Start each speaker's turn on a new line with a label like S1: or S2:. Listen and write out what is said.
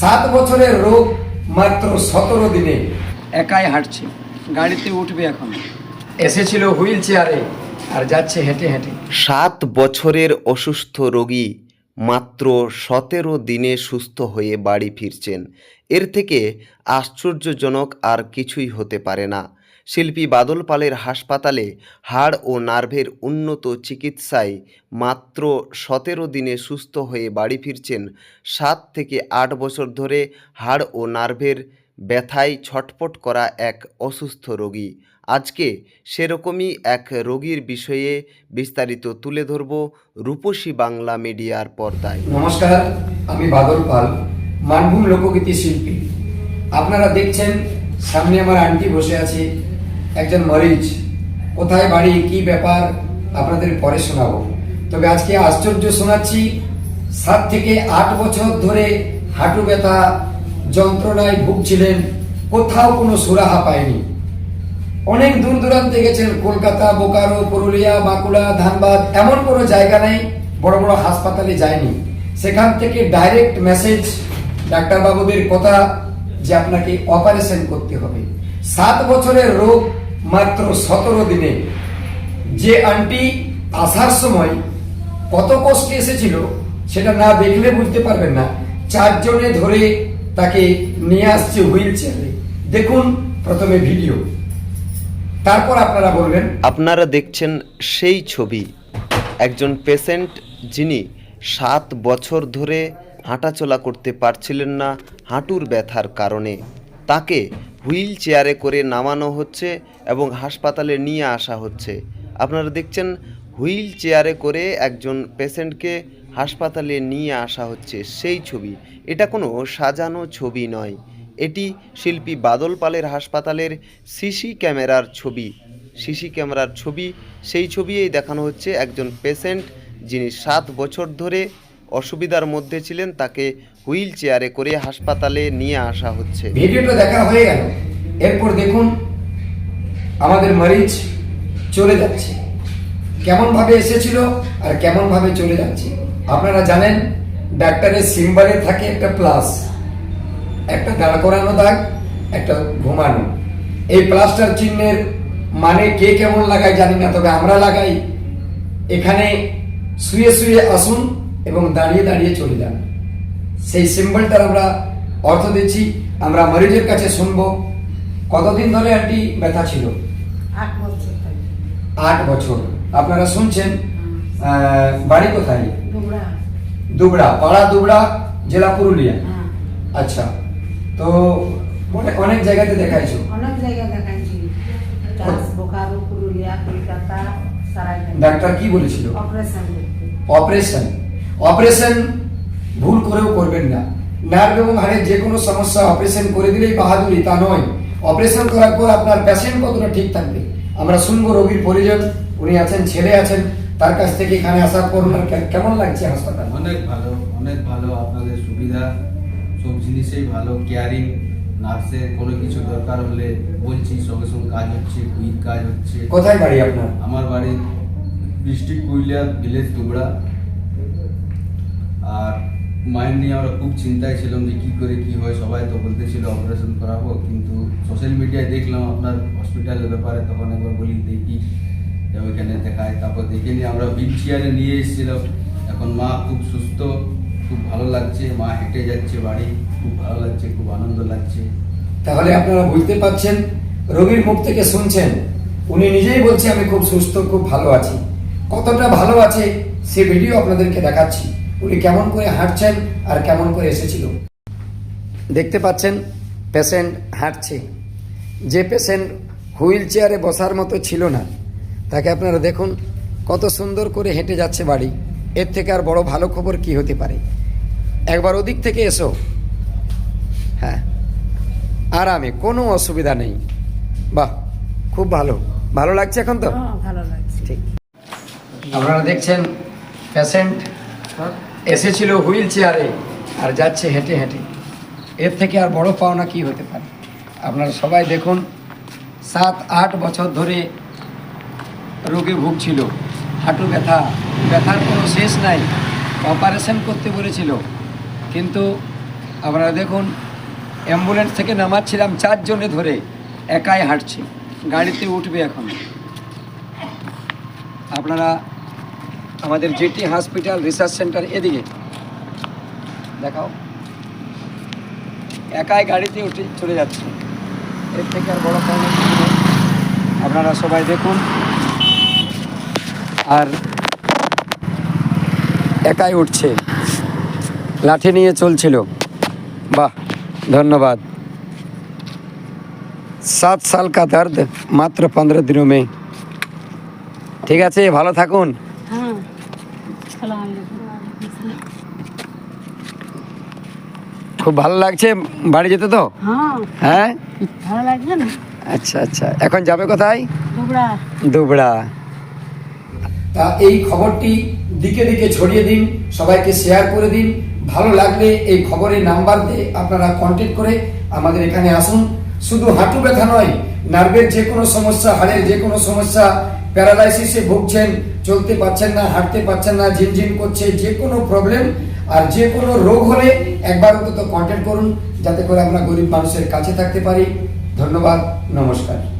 S1: সাত বছরের রোগ মাত্র সতেরো দিনে।
S2: একাই হাঁটছে। গাড়িতে উঠবে এখন। এসেছিল হুইল চেয়ারে আর যাচ্ছে হেঁটে হেঁটে।
S3: সাত বছরের অসুস্থ রোগী মাত্র সতেরো দিনে সুস্থ হয়ে বাড়ি ফিরছেন। এর থেকে আশ্চর্যজনক আর কিছুই হতে পারে না। শিল্পী বাদল পালের হাসপাতালে হাড় ও নার্ভের উন্নত চিকিৎসায় মাত্র সতেরো দিনে সুস্থ হয়ে বাড়ি ফিরছেন সাত থেকে আট বছর ধরে হাড় ও নার্ভের ব্যথায় ছটপট করা এক অসুস্থ রোগী। আজকে সেরকমই এক রোগীর বিষয়ে বিস্তারিত তুলে ধরব রূপসী বাংলা মিডিয়ার পর্দায়।
S1: নমস্কার, আমি বাদল পাল, মানভূম লোকগীতি শিল্পী। আপনারা দেখছেন, সামনে আমার আন্টি বসে আছে একজন মরিচ, কোথায় বাড়ি, কি ব্যাপার, আপনাদের পরে শোনাবো। তবে আজকে আশ্চর্য শোনাচ্ছি, সাত থেকে আট বছর ধরে হাঁটু ব্যথা, যন্ত্রণায় ভুগছিলেন, কোথাও কোনো সুরাহা পায়নি। অনেক দূর দূরান্তে গেছেন, কলকাতা, বোকারো, পুরুলিয়া, বাঁকুড়া, ধানবাদ, এমন কোনো জায়গা নেই, বড় বড় হাসপাতালে যায়নি। সেখান থেকে ডাইরেক্ট মেসেজ, ডাক্তারবাবুদের কথা, যে আপনাকে অপারেশন করতে হবে। সাত বছরের রোগ মাত্র সতেরো দিনে। যে আন্টি আসার সময় কত কষ্টে এসেছিল সেটা না দেখলে বুঝতে পারবেন না। চারজনে ধরে তাকে নিয়ে আসছে হুইল চেয়ারে। দেখুন প্রথমে ভিডিও। তারপর আপনারা বলবেন,
S3: আপনারা দেখছেন সেই ছবি। একজন পেশেন্ট যিনি সাত বছর ধরে হাঁটাচলা করতে পারছিলেন না, হাঁটুর ব্যথার কারণে। তাকে হুইল চেয়ারে করে নামানো হচ্ছে এবং হাসপাতালে নিয়ে আসা হচ্ছে। আপনারা দেখছেন, হুইল চেয়ারে করে একজন পেশেন্টকে হাসপাতালে নিয়ে আসা হচ্ছে সেই ছবি। এটা কোনো সাজানো ছবি নয়। এটি শিল্পী বাদল পালের হাসপাতালের সিসি ক্যামেরার ছবি। সিসি ক্যামেরার ছবি, সেই ছবিই দেখানো হচ্ছে একজন পেশেন্ট যিনি সাত বছর ধরে অসুবিধার মধ্যে ছিলেন, তাকে হুইল চেয়ারে করে হাসপাতালে নিয়ে আসা হচ্ছে।
S1: ভিডিওটা দেখা হয়ে গেল। এরপর দেখুন, আমাদের মরিচ চলে যাচ্ছে। কেমন ভাবে এসেছিল আর কেমন ভাবে চলে যাচ্ছে? আপনারা জানেন, ডাক্তারের সিম্বারে থাকে একটা প্লাস। একটা দাঁড় করানো দাগ, একটা ঘুমানো। এই প্লাস্টার চিহ্নের মানে কে কেমন লাগায় জানি না, তবে আমরা লাগাই। এখানে শুয়ে শুয়ে আসুন এবং দাঁড়িয়ে দাঁড়িয়ে চলে যান। সেই সিম্বলটার আমরা অর্থ দিচ্ছি আমরা মরিজের কাছে শুনব। কতদিন ধরে আন্টি ব্যথা ছিল?
S4: আট বছর
S1: আপনারা শুনছেন বাড়ি কোথায়?
S4: দুবড়া।
S1: পাড়া দুবড়া জেলা পুরুলিয়া।
S4: হ্যাঁ।
S1: আচ্ছা তো অনেক অনেক জায়গাতে দেখাইছো।
S4: অনেক জায়গা দেখাইছি। বোকারো পুরুলিয়া কলকাতা
S1: ডাক্তার কি বলেছিল?
S4: অপারেশন
S1: অপারেশন অপারেশন ভুল করেও করবেন না। নার্ভ এবং হাড়ের যে কোনো সমস্যা অপারেশন করে দিলেই বাহাদুরি তা নয়। অপারেশন করার পর আপনার পেশেন্ট কতটা ঠিক থাকবে? আমরা শুনব রোগীর পরিজন উনি আছেন ছেলে আছেন তার কাছ থেকে এখানে আসার পর ওনার কেমন লাগছে হাসপাতাল?
S5: অনেক ভালো অনেক ভালো আপনাদের সুবিধা। সব জিনিসেই ভালো কেয়ারিং নার্সের কোনো কিছু দরকার হলে বলছি সঙ্গে সঙ্গে কাজ হচ্ছে কুইক কাজ হচ্ছে।
S1: কোথায় বাড়ি আপনার?
S5: আমার বাড়ি ডিস্ট্রিক্ট পুরুলিয়া ভিলেজ দুবড়া। আর মায়ের নিয়ে আমরা খুব চিন্তায় ছিলাম যে কী করে কী হয়, সবাই তো বলতেছিল অপারেশন করাবো, কিন্তু সোশ্যাল মিডিয়ায় দেখলাম আপনার হসপিটালের ব্যাপারে, তখন একবার বলি, দেখি। ওইখানে দেখায়, তারপর দেখে নিয়ে আমরা হুইল চেয়ারে নিয়ে এসেছিলাম। এখন মা খুব সুস্থ, খুব ভালো লাগছে, মা হেঁটে যাচ্ছে বাড়ি, খুব ভালো লাগছে, খুব আনন্দ লাগছে।
S1: তাহলে আপনারা বুঝতে পারছেন, রোগীর মুখ থেকে শুনছেন, উনি নিজেই বলছে, আমি খুব সুস্থ, খুব ভালো আছি। কতটা ভালো আছে, সে ভিডিও আপনাদেরকে দেখাচ্ছি। উনি কেমন করে হাঁটছেন আর কেমন করে এসেছিল? দেখতে পাচ্ছেন পেশেন্ট হাঁটছে। যে পেশেন্ট হুইল চেয়ারে বসার মতো ছিল না তাকে আপনারা দেখুন কত সুন্দর করে হেঁটে যাচ্ছে বাড়ি। এর থেকে আর বড় ভালো খবর কি হতে পারে? একবার ওদিক থেকে এসো। হ্যাঁ আরামে কোনো অসুবিধা নেই। বাহ খুব ভালো। ভালো লাগছে এখন তো?
S4: হ্যাঁ ভালো লাগছে।
S1: ঠিক। আপনারা দেখছেন পেশেন্ট এসেছিল হুইল চেয়ারে আর যাচ্ছে হেঁটে হেঁটে। এর থেকে আর বড় পাওনা কি হতে পারে? আপনারা সবাই দেখুন, সাত, আট বছর ধরে রোগে ভুগছিল, হাঁটু ব্যথা, ব্যথার কোনো শেষ নাই অপারেশন করতে বলেছিল। কিন্তু
S2: আপনারা দেখুন অ্যাম্বুলেন্স থেকে নামাচ্ছিলাম চারজনে ধরে, একাই হাঁটছে, গাড়িতে উঠবে এখন। আপনারা আমাদের জেটি হসপিটাল রিসার্চ সেন্টার এদিকে। দেখাও। একাই গাড়িতে উঠে চলে যাচ্ছে। এর থেকে আর বড় কারণ আপনারা সবাই দেখুন। আর একাই উঠছে। লাঠি নিয়ে চলছিল। বাহ, ধন্যবাদ। সাত সাল কা দর্দ মাত্র পনেরো দিনों में ঠিক আছে, ভালো থাকুন। খুব ভালো লাগছে বাড়ি যেতে তো? হ্যাঁ।
S4: ভালো লাগছে না?
S2: আচ্ছা আচ্ছা। এখন যাবে কোথায়? দুবড়া।
S1: তা এই খবরটি দিকে দিকে ছড়িয়ে দিন সবাইকে শেয়ার করে দিন। ভালো লাগলে এই খবরের নাম্বার দিয়ে আপনারা কন্ট্যাক্ট করে আমাদের এখানে আসুন। শুধু হাঁটু ব্যথা নয় নার্ভের যে কোনো সমস্যা হাড়ের যে কোনো সমস্যা প্যারালাইসিসে ভুগছেন চলতে পারছেন না, হাঁটতে পারছেন না ঝিমঝিম করছে, যে কোনো প্রবলেম আর যে কোনো রোগ হলে একবার অন্তত কন্ট্যাক্ট করুন, যাতে করে আমরা গরিব মানুষের কাছে থাকতে পারি। ধন্যবাদ, নমস্কার।